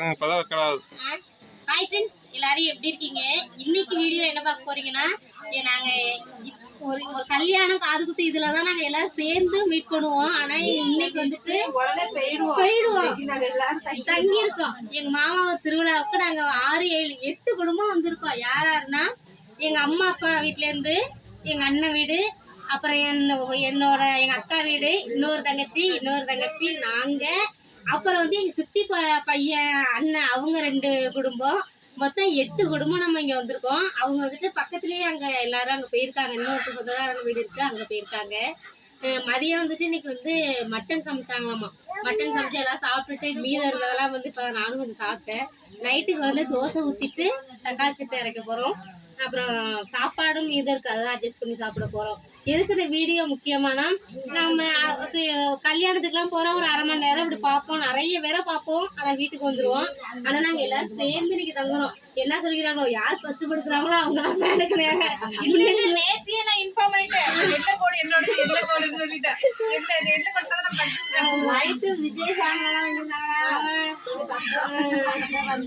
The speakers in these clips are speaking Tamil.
ஹாய் ஃப்ரெண்ட்ஸ் எல்லாரும் எப்படி இருக்கீங்க? இன்னைக்கு வீடியோ என்ன பார்க்க போறீங்கன்னா நாங்க ஒரு ஒரு கல்யாணம் காது குத்து இதுல தான் நாங்க எல்லாரும் சேர்ந்து மீட் பண்ணுவோம். ஆனா இன்னைக்கு வந்துட்டு உடனே போயிடுவோம். போயிடுவோம். நாங்க எல்லாரும் தங்கி இருக்கோம். எங்க மாமா திருவிழாவுக்கு நாங்க ஆறு ஏழு எட்டு குடும்பம் வந்திருக்கோம். யார் யாருன்னா எங்க அம்மா அப்பா வீட்ல இருந்து எங்க அண்ணன் வீடு அப்புறம் என் என்னோட எங்க அக்கா வீடு இன்னொரு தங்கச்சி இன்னொரு தங்கச்சி நாங்க அப்புறம் வந்து எங்க சித்தி ப- பையன் அண்ணன் அவங்க ரெண்டு குடும்பம். மொத்தம் எட்டு குடும்பம் நம்ம இங்க வந்திருக்கோம். அவங்க வந்துட்டு பக்கத்துலயே அங்க எல்லாரும் அங்க போயிருக்காங்க. இன்னொருத்தர் சொந்தக்காரங்க வீடு இருக்கு அங்க போயிருக்காங்க. மதியம் வந்துட்டு இன்னைக்கு வந்து மட்டன் சமைச்சாங்களாமா? மட்டன் சமைச்சு எல்லாம் சாப்பிட்டுட்டு மீதம் இருந்ததெல்லாம் வந்து இப்போ நானும் கொஞ்சம் சாப்பிட்டேன். நைட்டுக்கு வந்து தோசை ஊற்றிட்டு தக்காளி சட்னி இறக்க போகிறோம் அப்புறம் சாப்பாடும் இது இருக்காது அதான் அட்ஜஸ்ட் பண்ணி சாப்பிட போகிறோம் எதுக்கு இந்த வீடியோ முக்கியமானா நம்ம கல்யாணத்துக்குலாம் போகிறோம் ஒரு அரை மணி நேரம் இப்படி பார்ப்போம். நிறைய பேரை பார்ப்போம். ஆனால் வீட்டுக்கு வந்துடுவோம் ஆனால் நாங்கள் எல்லாரும் சேர்ந்து இன்னைக்கு தங்குறோம். என்ன சொல்லிக்கிறாங்களோ யார் ஃபர்ஸ்ட் படுக்கிறாங்களோ அவங்க தான் மேனுக்கு நேரம் நேத்தியே நான் இன்ஃபார்ம் பண்ணிட்டேன். எல்ல கோடு என்னோட எல்ல கோடுன்னு சொல்லிட்டேன். எல்ல கோடு தான் நான் படிச்சிருக்கேன். நைட்டு விஜய்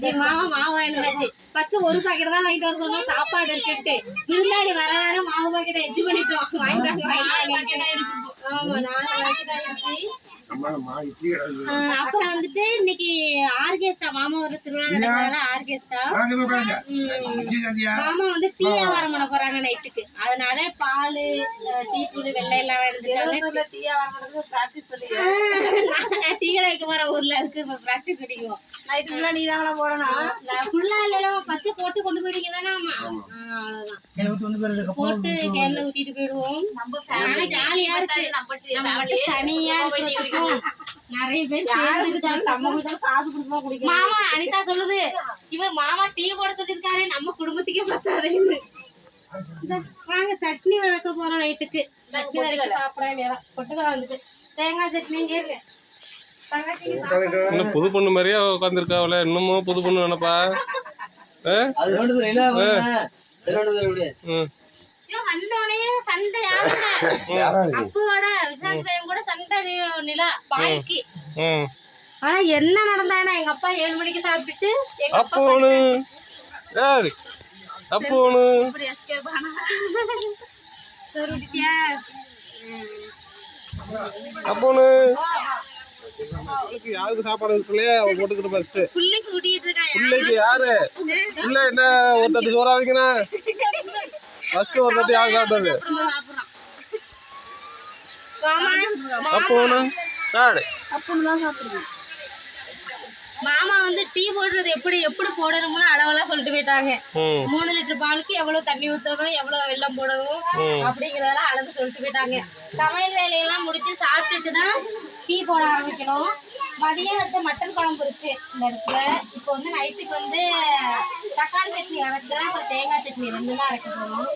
எங்க மாமா மாவு வாங்கிட்டு ஃபர்ஸ்ட் ஒரு பாக்கெட் தான் வாங்கிட்டு வரணும் சாப்பாடு இருக்குட்டு விருந்தாடி வர வர மாவு பாக்கெட் எஜ்ஜு பண்ணிட்டோம். வாங்கிட்டாங்க வாங்கிட்டாங்க ஆமா நாலு பாக்கெட் ஆயிடுச்சு அப்புறம் வந்துட்டு இன்னைக்கு ஆர்கெஸ்ட்ரா மாமா ஒரு திருவிழா நடக்கிறதால ஆர்கெஸ்ட்ரா. மாமா வந்து டீ வியாபாரம் பண்ண போறாங்க நைட்டுக்கு. அதனால பால் டீ தூள் வெள்ளை எல்லாம் எடுத்துட்டாங்க டீயா வாங்குறது பிராக்டிஸ் பண்ணி நான் டீ கடை வைக்க போற ஊர்ல இருக்கு இப்ப பிராக்டிஸ் பண்ணிக்குவோம். நைட்டு ஃபுல்லா நீ தாங்களா போடணும் நான் ஃபர்ஸ்ட் போட்டு கொண்டு போயிட்டீங்க தானே ஆமா. அவ்வளவுதான். போட்டு கேன்ல ஊத்திட்டு போயிடுவோம். ஆனா ஜாலியா இருக்கு. நம்ம மட்டும் தனியா இருக்கிறதுக்கும் நிறைய பேர் சேர்ந்து மாமா அனிதா சொல்லுது. இவர் மாமா டீ போட சொல்லிருக்காரு நம்ம குடும்பத்துக்கே பத்தாதுன்னு வாங்க சட்னி வதக்க போறோம் நைட்டுக்கு. சட்னி வதக்க சாப்பிட வேண்டியதான் பொட்டுக்கடை வந்துட்டு. தேங்காய் சட்னி தங்கச்சி இன்னும் புது பொண்ணு மாதிரியே உட்காந்துருக்காவல இன்னமும் புது பொண்ணு ம். ஆனா என்ன நடந்தானா எங்க அப்பா ஏழு மணிக்கு சாப்பிட்டுட்டு அப்போனு அப்போனு அப்போனு யாருக்கு சாப்பாடு இருக்குல்லையா அவன் போட்டுக்கிட்டு ஃபர்ஸ்ட் புள்ளைக்கு ஊட்டிட்டு இருக்கான் பிள்ளைக்கு யாரு? பிள்ளை என்ன ஒரு தட்டு சோறா வைக்கணும்? ஃபர்ஸ்ட் ஒரு தட்டு யார் சாப்பிட்டது? சாப்பிடுறான் மாமா அப்போனு யாரு? மாமா வந்து டீ போடுறது எப்படி எப்படி போடணும்னு அளவெல்லாம் சொல்லிட்டு போயிட்டாங்க. மூணு லிட்டர் பாலுக்கு எவ்வளவு தண்ணி ஊத்தணும் எவ்வளவு வெல்லம் போடணும் அப்படிங்கறதெல்லாம் அளந்து சொல்லிட்டு போயிட்டாங்க. சமையல் வேலையெல்லாம் முடிச்சு சாப்பிட்டுட்டு தான் டீ போட ஆரம்பிக்கணும். மதியம் வச்ச மட்டன் குழம்பு இருக்கு இந்த இடத்துல. இப்போ வந்து நைட்டுக்கு வந்து தக்காளி சட்னி அரைக்கிறேன் அப்புறம் தேங்காய் சட்னி ரெண்டு தான் அரைக்க போறோம்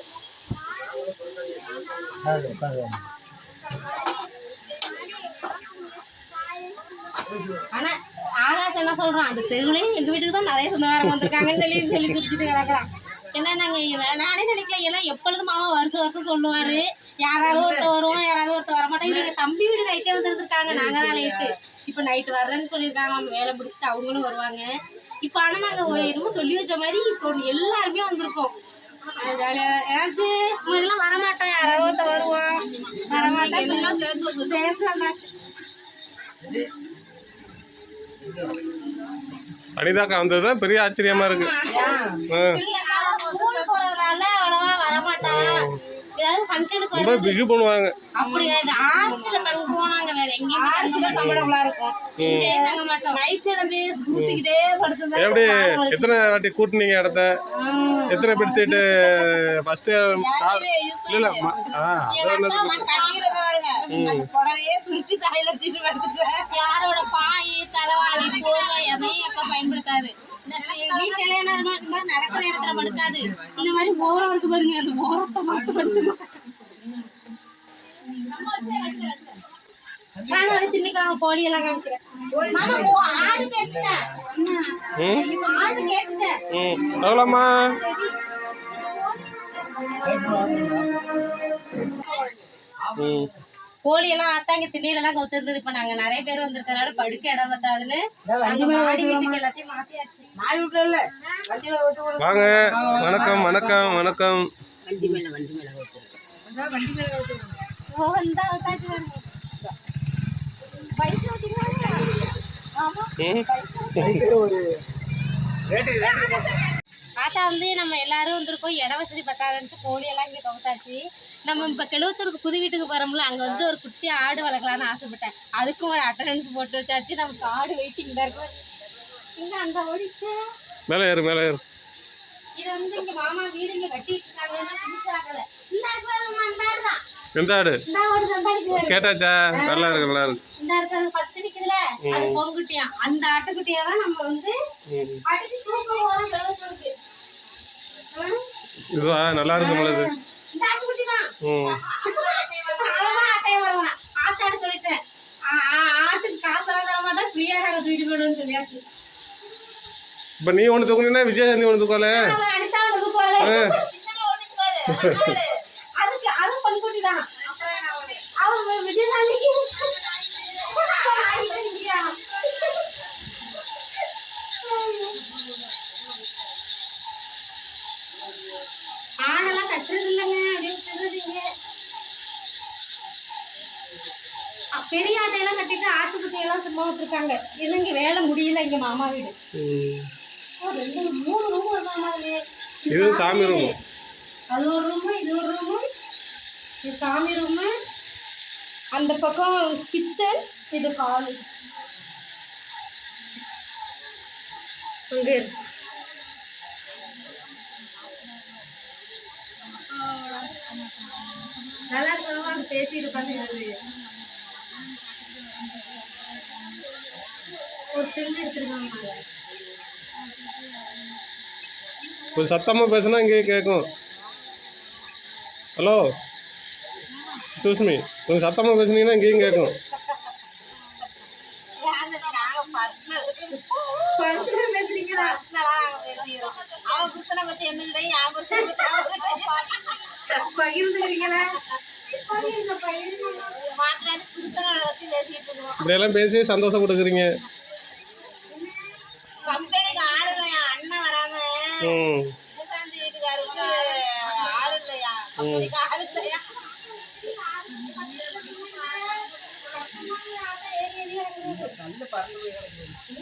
ஆனா ஆகாஷ் என்ன சொல்றான்? அந்த தெருவுலயும் எங்க வீட்டுக்கு தான் நிறைய சொந்தக்காரங்க வந்திருக்காங்கன்னு சொல்லி சொல்லி சிரிச்சுட்டு கிடக்குறான். என்ன நாங்க இவன் நானே நினைக்கல ஏன்னா எப்பொழுதும் மாமா வருஷம் வருஷம் சொல்லுவாரு யாராவது ஒருத்தர் வருவோம் யாராவது ஒருத்தர் வர மாட்டாங்க எங்க தம்பி வீடு நைட்டே வந்துருந்துருக்காங்க. நாங்க தான் லேட்டு இப்போ நைட்டு வர்றேன்னு சொல்லியிருக்காங்க வேலை முடிச்சுட்டு அவங்களும் வருவாங்க. இப்போ ஆனால் நாங்கள் என்னமோ சொல்லி வச்ச மாதிரி சொல் எல்லாருமே வந்திருக்கோம். ஜாலியாக ஏதாச்சும் முன்னாடிலாம் வரமாட்டோம். யாராவது ஒருத்தர் வருவோம் வரமாட்டோம் சேர்ந்து வந்தாச்சு. அனிதாக்கா வந்தது தான் பெரிய ஆச்சரியமா இருக்கு ஆ. ஏதாவது ஃபங்க்ஷனுக்கு ரொம்ப வருது பிகு பண்ணுவாங்க. அப்படி இந்த ஆர்ச்சில தங்குவோம் நாங்க வேற எங்கேயும் ஆர்ச்சில கம்ஃபர்டபுளா இருக்கும் இங்கே தங்க மாட்டோம். நைட்டு தம்பி சுருட்டிக்கிட்டே படுத்துதான் எப்படி எத்தனை வாட்டி கூட்டுனீங்க இடத்த? எத்தனை பெட் சீட்டு ஃபர்ஸ்ட் இல்ல இல்ல ஆ புடவையே சுருட்டி தலையில வச்சுட்டு படுத்துட்டேன். யாரோட பாய் தலைவாணி போர்வை எதையும் அக்கா பயன்படுத்தாது. வீட்டுல என்ன இந்த மாதிரி நடக்கிற இடத்துல படுக்காது. இந்த மாதிரி ஓரம் இருக்கு பாருங்க அந்த ஓரத்தை பார்த்து படுத்துக்கும் வாங்க அப்படி தின்னுக்காக போலி எல்லாம் காமிக்கிறேன் எவ்வளோம்மா? ம். கோழியெல்லாம் ஆத்தாங்க திண்ணையிலலாம் கவுத்து இருந்தது இப்ப நாங்க நிறைய பேர் வந்திருக்கனால படுக்க இடம் பத்தாதுன்னு அங்க மாடி வீட்டுக்கு எல்லாத்தையும் வாங்க வணக்கம் வணக்கம் வணக்கம். வண்டி மேல வண்டி மேல ஓட்டு அதான் வண்டி மேல ஊத்துறாங்க. ஓ இந்த உட்காந்து பாருங்க. பைக் ஓட்டிங்களா ஆமா. ம்? ஆத்தா வந்து நம்ம எல்லாரும் வந்திருக்கோம். இட வசதி பத்தாதுன்ட்டு கோழியெல்லாம் இங்கே கவுத்தாச்சு நம்ம இப்போ கெழுவத்தூருக்கு புது வீட்டுக்கு போகிறோம்ல அங்கே வந்துட்டு ஒரு குட்டி ஆடு வளர்க்கலான்னு ஆசைப்பட்டேன். அதுக்கும் ஒரு அட்டண்டன்ஸ் போட்டு வச்சாச்சு. நமக்கு ஆடு வெயிட்டிங் தான் இருக்கும் இங்கே அந்த ஓடிச்சு மேலே ஏறு மேலே ஏறு. இது வந்து இங்கே மாமா வீடு இங்கே கட்டிட்டு இருக்காங்க ஃபினிஷ் ஆகலை. இந்த பாருமா இந்த ஆடு தான் எந்த ஆடு? இந்த ஆடு தான் இருக்குது கேட்டாச்சா? நல்லா இருக்கு நல்லா இருக்கு. இந்த இருக்கிறது ஃபர்ஸ்ட் நிக்குதுல. அது பொங்குட்டியா அந்த ஆட்டுக்குட்டியா தான் நம்ம வந்து தூக்க கெழுவத்தூருக்கு இதுவா நல்லா இருக்கும் உள்ளது ம். சொல்லிட்டேன். ஆட்டுக்கு காசெல்லாம் தர மாட்டேன். ஃப்ரீயா நாங்க தூக்கிட்டு போயிடுவோம்னு சொல்லியாச்சு. இப்போ நீ ஒன்று தூக்குனீங்கன்னா விஜயகாந்தி ஒன்று தூக்கல அவன் அனிதா அவனுக்கு போல பின்னாடி ஓடிச்சு பாரு அந்த ஆடு. அதுக்கு அது பண்குட்டி தான் அவன் விஜயகாந்திக்கு ஆடெல்லாம் கட்டுறது இல்லைங்க அப்படியே விட்டுறது இங்க அ, பெரிய ஆட்டையெல்லாம் கட்டிட்டு ஆட்டுக்குட்டியெல்லாம் சும்மா விட்டுருக்காங்க. இன்னும் இங்க வேலை முடியல இங்க மாமா வீடு. ரெண்டு மூணு ரூம் இதுலயே. இது சாமி room. அது ஒரு ரூமு இது ஒரு ரூமு இது சாமி ரூமு அந்த பக்கம் கிச்சன் இது ஹால் அங்கே. நல்லா அங்கே பேசிட்டு உட்காந்து ஒரு செல் எடுத்துருக்காங்க கொஞ்சம் சத்தமாக பேசுனா இங்கே கேட்கும் ஹலோ சூஸ்மி கொஞ்சம் சத்தமாக பேசுனீங்கன்னா இங்கேயும் கேட்கும் பர்சனல் பேசுறீங்களா அவன் புருஷனை பத்தி என்னகிட்ட என் புருஷனை பத்தி அவன்கிட்ட பகிர்ந்துக்கிறீங்களா பகிர்ந்து பகிர்ந்து மாத்திராது புருஷனோட பத்தி பேசிட்டு இருக்கிறோம் இப்படியெல்லாம் பேசி சந்தோஷம் கொடுக்குறீங்க கம்பெனிக்கு ஆள் இல்லையா? அண்ணன் வராம. ம். நிசாந்தி வீட்டுக்காருக்கு ஆள் இல்லையா? கம்பெனிக்கு ஆள் இல்லையா?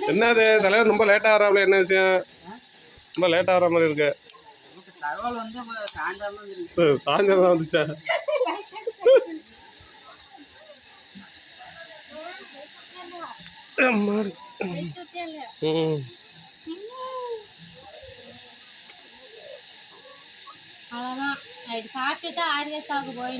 என்னது? தலைவர் ரொம்ப லேட்டாக வராமல என்ன விஷயம்? ரொம்ப லேட்டாக வர மாதிரி இருக்கு. தகவல் வந்து சாயந்தரம் தான் வந்துச்சா? அம்மாடி. ம். நைட்டு சாப்பிட்டுட்டு ஆரியஸாவுக்கு போய்